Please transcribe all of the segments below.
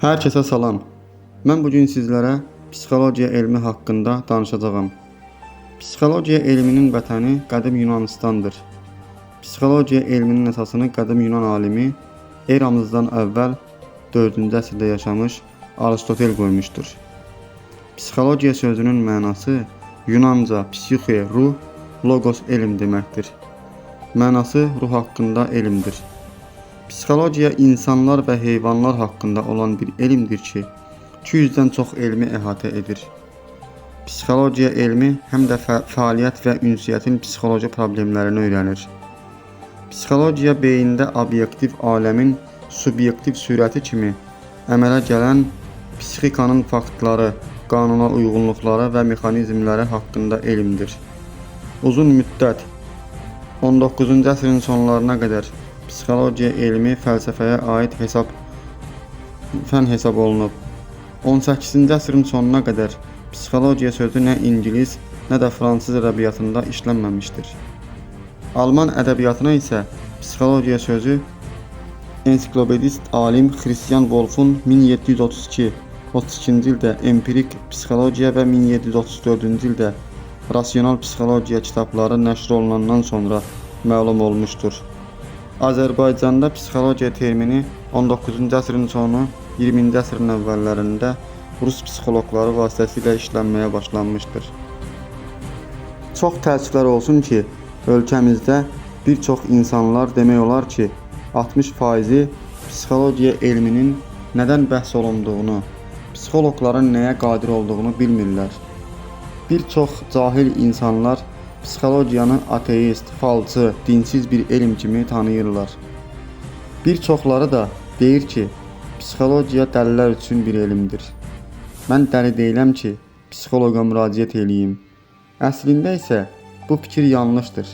Herkese salam. Mən bu gün sizlərə psixologiya elmi haqqında danışacağam. Psixologiya elminin vətəni qədim Yunanistandır. Psixologiya elminin əsasını qədim Yunan alimi eramızdan əvvəl 4-cü əsrdə yaşamış Aristotel qoymuşdur. Psixologiya sözünün mənası Yunanca psixe ruh, logos elm deməkdir. Mənası ruh haqqında elmdir. Psixologiya insanlar və heyvanlar haqqında olan bir elmdir ki, 200-dən çox elmi əhatə edir. Psixologiya elmi həm də fə fəaliyyət və ünsiyyətin psixoloji problemlərini öyrənir. Psixologiya beyində obyektiv aləmin subyektiv surəti kimi əmələ gələn psixikanın faktları, qanuna uyğunluqları və mexanizmləri haqqında elmdir. Uzun müddət 19-cu əsrin sonlarına qədər psixologiya elmi fəlsəfəyə aid hesab fən hesab olunub. 18-ci əsrin sonuna qədər psixologiya sözü nə ingilis, nə də fransız ədəbiyyatında işlənməmişdir. Alman ədəbiyyatına isə psixologiya sözü ensiklopedist alim Christian Wolff'un 1732 32-ci ildə empirik psixologiya və 1734-cü ildə rasional psixologiya kitabları nəşr olunandan sonra məlum olmuşdur. Azərbaycanda psixologiya termini 19-cu əsrin sonu, 20-ci əsrin əvvəllərində rus psixoloqları vasitəsilə işlənməyə başlanmışdır. Çox təəssüflər olsun ki, ölkəmizdə bir çox insanlar demək olar ki, 60%-i psixologiya elminin nədən bəhs olunduğunu, psixoloqların nəyə qadir olduğunu bilmirlər. Bir çox cahil insanlar psixologiyanı ateist, falçı, dinsiz bir elm kimi tanıyırlar. Bir çoxları da deyir ki, psixologiya dəlilər üçün bir elmdir. Mən dəli deyiləm ki, psixoloqa müraciət eləyim. Əslində isə bu fikir yanlışdır.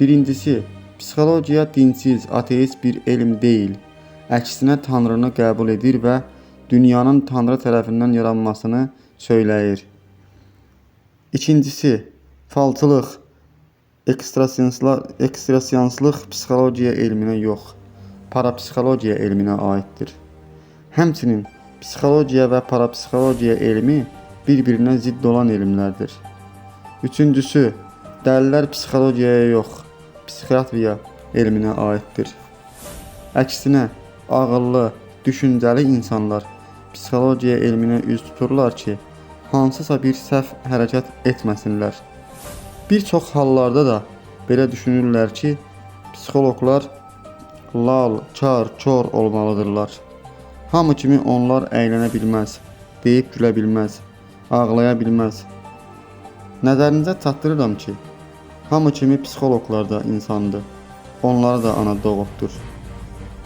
Birincisi, psixologiya dinsiz, ateist bir elm deyil. Əksinə Tanrını qəbul edir və dünyanın Tanrı tərəfindən yaranmasını söyləyir. İkincisi, falçılıq, ekstrasenslar, ekstrasenslıq psixologiya elminə yox, parapsixologiya elminə aiddir. Həmçinin psixologiya və parapsixologiya elmi bir-birinə zidd olan elmlərdir. Üçüncüsü, dəlilər psixologiyaya yox, psixiatriya elminə aiddir. Əksinə, ağıllı, düşüncəli insanlar psixologiya elminə üz tuturlar ki, hansısa bir səhv hərəkət etməsinlər. Bir çox hallarda da belə düşünürlər ki, psixoloqlar lal, çar, çor olmalıdırlar. Hamı kimi onlar əylənə bilməz, deyib gülə bilməz, ağlaya bilməz. Nəzərinizə çatdırıram ki, hamı kimi psixoloqlar da insandır. Onları da ana doğubdur.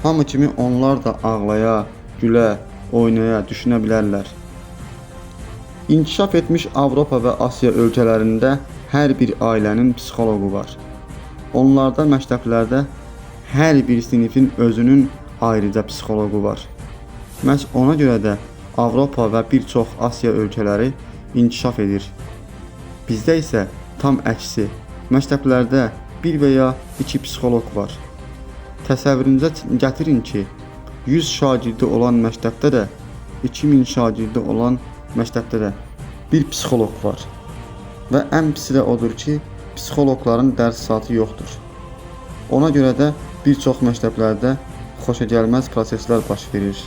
Hamı kimi onlar da ağlaya, gülə, oynaya, düşünə bilərlər. İnkişaf etmiş Avropa və Asiya ölkələrində hər bir ailənin psixoloqu var. Onlarda məktəblərdə hər bir sinifin özünün ayrıca psixoloqu var. Məhz ona görə də Avropa və bir çox Asiya ölkələri inkişaf edir. Bizdə isə tam əksi. Məktəblərdə bir və ya iki psixoloq var. Təsəvvürünüzə gətirin ki, 100 şagirdi olan məktəbdə də 2000 şagirdi olan məktəbdə də bir psixoloq var. Və ən pisi də odur ki, psixoloqların dərs saatı yoxdur. Ona görə də bir çox məktəblərdə xoşagəlməz proseslər baş verir.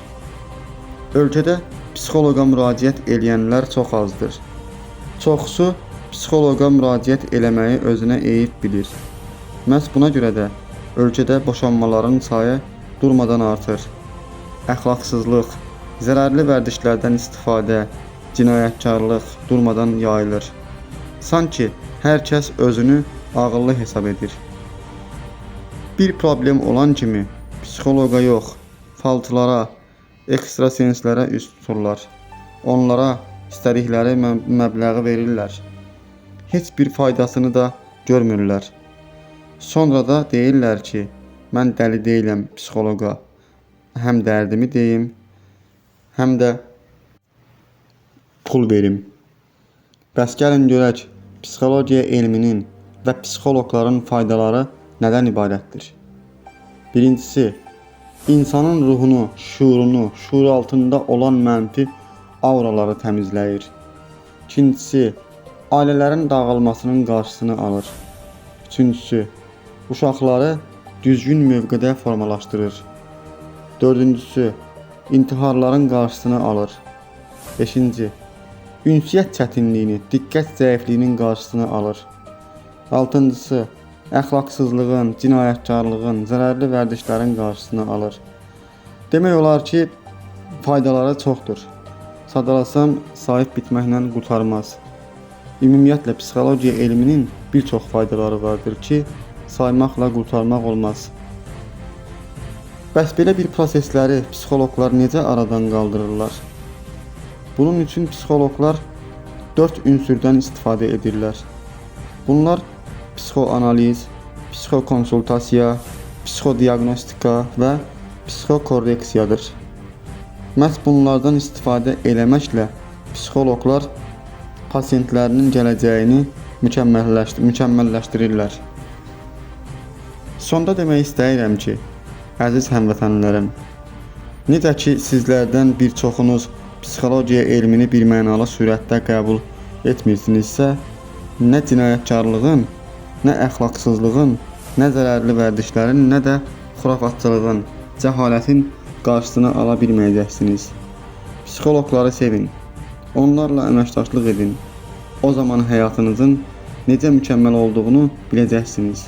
Ölkədə psixoloqa müraciət edənlər çox azdır. Çoxsu psixoloqa müraciət eləməyi özünə eyib bilir. Məhz buna görə də ölkədə boşanmaların sayı durmadan artır. Əxlaqsızlıq, zərərli vərdişlərdən istifadə, cinayətkarlıq durmadan yayılır. Sanki hər kəs özünü ağıllı hesab edir. Bir problem olan kimi psixoloqa yox, falçılara, ekstrasenslərə üst tuturlar. Onlara istədikləri mə məbləği verirlər. Heç bir faydasını da görmürlər. Sonra da deyirlər ki, mən dəli deyiləm psixoloqa. Həm dərdimi deyim, həm də pul verim. Bəs gəlin görək, psixologiya elminin və psixoloqların faydaları nədən ibarətdir? Birincisi, insanın ruhunu, şuurunu, şuur altında olan mənfi auraları təmizləyir. İkincisi, ailələrin dağılmasının qarşısını alır. Üçüncüsü, uşaqları düzgün mövqedə formalaşdırır. Dördüncüsü, intiharların qarşısını alır. Beşinci, ünsiyyət çətinliyini, diqqət zəifliyinin qarşısını alır. Altıncısı, əxlaqsızlığın, cinayətkarlığın, zərərli vərdişlərin qarşısını alır. Demək olar ki, faydaları çoxdur. Sadalasam sahib bitməklə qurtarmaz. Ümumiyyətlə psixologiya elminin bir çox faydaları vardır ki, saymaqla qurtarmaq olmaz. Bəs belə bir prosesləri psixoloqlar necə aradan qaldırırlar? Bunun üçün psixoloqlar 4 ünsürdən istifadə edirlər. Bunlar psixoanaliz, psixokonsultasiya, psixodiaqnostika və psixokorreksiyadır. Məhz bunlardan istifadə eləməklə psixoloqlar pasientlərinin gələcəyini mükəmməlləşdir mükəmməlləşdirirlər. Sonda demək istəyirəm ki, əziz həmvətənlərim, necə ki sizlərdən bir çoxunuz psixologiya elmini birmənalı surətdə qəbul etmirsinizsə, nə cinayətkarlığın, nə əxlaqsızlığın, nə zərərli vərdişlərin, nə də xurafatçılığın, cəhalətin qarşısını ala bilməyəcəksiniz. Psixoloqları sevin. Onlarla əməkdaşlıq edin. O zaman həyatınızın necə mükəmməl olduğunu biləcəksiniz.